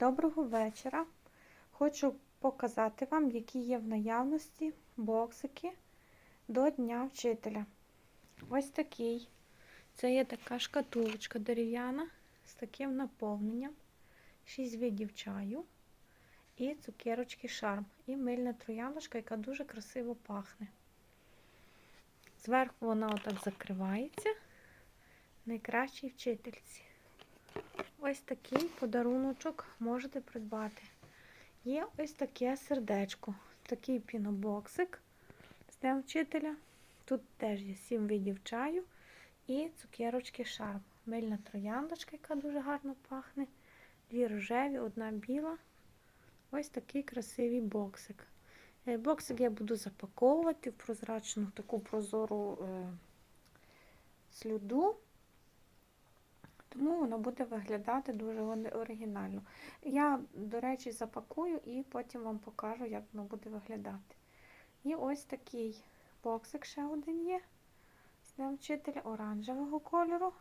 Доброго вечора. Хочу показати вам, які є в наявності боксики до Дня вчителя. Ось такий. Це є така шкатулочка дерев'яна з таким наповненням. 6 видів чаю і цукерочки шарм. І мильна трояндочка, яка дуже красиво пахне. Зверху вона отак закривається. Найкращій вчительці. Ось такий подаруночок можете придбати. Є ось таке сердечко, такий пінобоксик з Днем вчителя. Тут теж є 7 видів чаю і цукерочки шарм. Мильна трояндочка, яка дуже гарно пахне. Дві рожеві, одна біла. Ось такий красивий боксик. Е, Боксик я буду запаковувати в прозрачну таку прозору е, слюду. Тому воно буде виглядати дуже оригінально. Я, до речі, запакую і потім вам покажу, як воно буде виглядати. І ось такий боксик ще один є. Вчителя оранжевого кольору.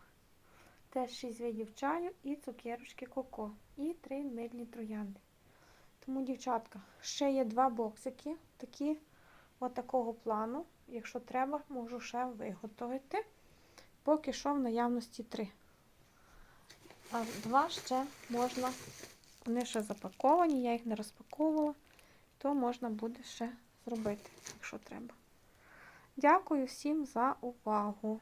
Теж 6 видів чаю і цукерочки коко. І 3 мильні троянди. Тому, дівчатка, ще є два боксики, такі от такого плану. Якщо треба, можу ще виготовити. Поки що в наявності три. А два ще можна, вони ще запаковані, я їх не розпаковувала, то можна буде ще зробити, якщо треба. Дякую всім за увагу!